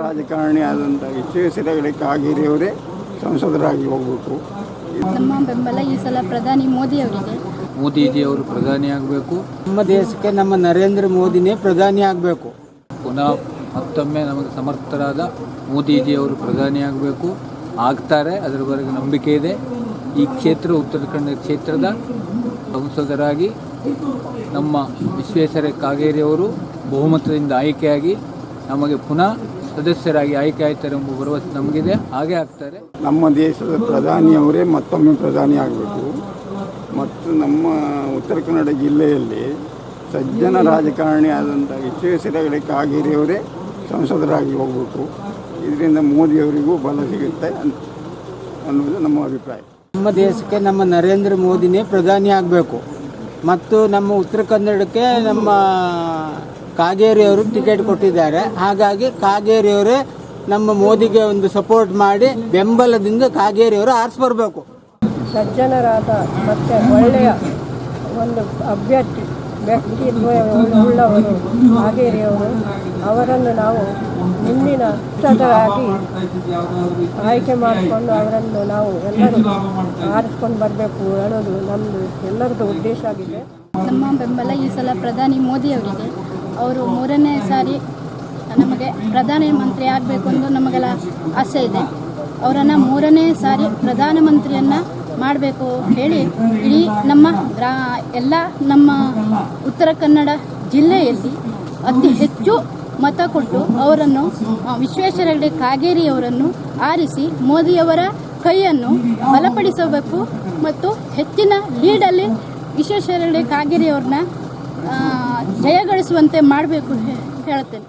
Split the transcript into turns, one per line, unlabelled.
ರಾಜಕಾರಣಿ ಆದಂಥ ವಿಶ್ವೇಶ್ವರ ಹೆಗಡೆ ಕಾಗೇರಿಯವರೇ ಸಂಸದರಾಗಿ ಹೋಗಬೇಕು.
ನಮ್ಮ ಬೆಂಬಲ ಈ ಸಲ ಪ್ರಧಾನಿ ಮೋದಿ ಅವರಿಗೆ
ಮೋದಿಜಿಯವರು ಪ್ರಧಾನಿ ಆಗಬೇಕು.
ನಮ್ಮ ದೇಶಕ್ಕೆ ನಮ್ಮ ನರೇಂದ್ರ ಮೋದಿನೇ ಪ್ರಧಾನಿ ಆಗಬೇಕು.
ಪುನಃ ಮತ್ತೊಮ್ಮೆ ನಮಗೆ ಸಮರ್ಥರಾದ ಮೋದಿಜಿಯವರು ಪ್ರಧಾನಿ ಆಗಬೇಕು. ಆಗ್ತಾರೆ ಅದರವರೆಗೆ ನಂಬಿಕೆ ಇದೆ. ಈ ಕ್ಷೇತ್ರ ಉತ್ತರ ಕನ್ನಡ ಕ್ಷೇತ್ರದ ಸಂಸದರಾಗಿ ನಮ್ಮ ವಿಶ್ವೇಶ್ವರ ಕಾಗೇರಿಯವರು ಬಹುಮತದಿಂದ ಆಯ್ಕೆಯಾಗಿ ನಮಗೆ ಪುನಃ ಸದಸ್ಯರಾಗಿ ಆಯ್ಕೆ ಆಯ್ತಾರೆ ಎಂಬ ಭರವಸೆ ನಮಗಿದೆ. ಹಾಗೆ ಆಗ್ತಾರೆ.
ನಮ್ಮ ದೇಶದ ಪ್ರಧಾನಿಯವರೇ ಮತ್ತೊಮ್ಮೆ ಪ್ರಧಾನಿ ಆಗಬೇಕು. ಮತ್ತು ನಮ್ಮ ಉತ್ತರ ಕನ್ನಡ ಜಿಲ್ಲೆಯಲ್ಲಿ ಸಜ್ಜನ ರಾಜಕಾರಣಿ ಆದಂಥ ವಿಶ್ವೇಶ್ವರ ಹೆಗಡೆ ಕಾಗೇರಿಯವರೇ ಸಂಸದರಾಗಿ ಹೋಗಬೇಕು. ಇದರಿಂದ ಮೋದಿಯವರಿಗೂ ಬಲ ಸಿಗುತ್ತೆ ಅನ್- ಅನ್ನೋದು ನಮ್ಮ ಅಭಿಪ್ರಾಯ.
ನಮ್ಮ ದೇಶಕ್ಕೆ ನಮ್ಮ ನರೇಂದ್ರ ಮೋದಿನೇ ಪ್ರಧಾನಿ ಆಗಬೇಕು. ಮತ್ತು ನಮ್ಮ ಉತ್ತರ ಕನ್ನಡಕ್ಕೆ ನಮ್ಮ ಕಾಗೇರಿಯವರು ಟಿಕೆಟ್ ಕೊಟ್ಟಿದ್ದಾರೆ. ಹಾಗಾಗಿ ಕಾಗೇರಿಯವರೇ ನಮ್ಮ ಮೋದಿಗೆ ಒಂದು ಸಪೋರ್ಟ್ ಮಾಡಿ ಬೆಂಬಲದಿಂದ ಕಾಗೇರಿಯವರು ಆರಿಸ್ಬರ್ಬೇಕು.
ಸಜ್ಜನರಾದ ಮತ್ತು ಒಳ್ಳೆಯ ಒಂದು ಅಭ್ಯರ್ಥಿ ವ್ಯಕ್ತಿತ್ವ ಉಳ್ಳವರು ಹಾಗೇರಿಯವರು ಅವರನ್ನು ನಾವು ಮುಂದಿನ ಸಂಸದರಾಗಿ ಆಯ್ಕೆ ಮಾಡಿಕೊಂಡು ಅವರನ್ನು ನಾವು ಎಲ್ಲರೂ ಆರಿಸ್ಕೊಂಡು ಬರಬೇಕು ಅನ್ನೋದು ನಮ್ಮದು ಎಲ್ಲರದ್ದು ಉದ್ದೇಶ ಆಗಿದೆ.
ನಮ್ಮ ಬೆಂಬಲ ಈ ಸಲ ಪ್ರಧಾನಿ ಮೋದಿ ಅವರಿಗೆ ಅವರು ಮೂರನೇ ಸಾರಿ ನಮಗೆ ಪ್ರಧಾನಮಂತ್ರಿ ಆಗಬೇಕು ಎಂದು ನಮಗೆಲ್ಲ ಆಸೆ ಇದೆ. ಅವರನ್ನು ಮೂರನೇ ಸಾರಿ ಪ್ರಧಾನಮಂತ್ರಿಯನ್ನು ಮಾಡಬೇಕು ಹೇಳಿ ಇಡೀ ನಮ್ಮ ಗ್ರಾ, ಎಲ್ಲ ನಮ್ಮ ಉತ್ತರ ಕನ್ನಡ ಜಿಲ್ಲೆಯಲ್ಲಿ ಅತಿ ಹೆಚ್ಚು ಮತ ಕೊಟ್ಟು ಅವರನ್ನು ವಿಶ್ವೇಶ್ವರ ಹೆಗಡೆ ಕಾಗೇರಿಯವರನ್ನು ಆರಿಸಿ ಮೋದಿಯವರ ಕೈಯನ್ನು ಬಲಪಡಿಸಬೇಕು ಮತ್ತು ಹೆಚ್ಚಿನ ಲೀಡಲ್ಲಿ ವಿಶ್ವೇಶ್ವರ ಹೆಗಡೆ ಕಾಗೇರಿಯವ್ರನ್ನ ಜಯಗಳಿಸುವಂತೆ ಮಾಡಬೇಕು ಹೇಳುತ್ತೇನೆ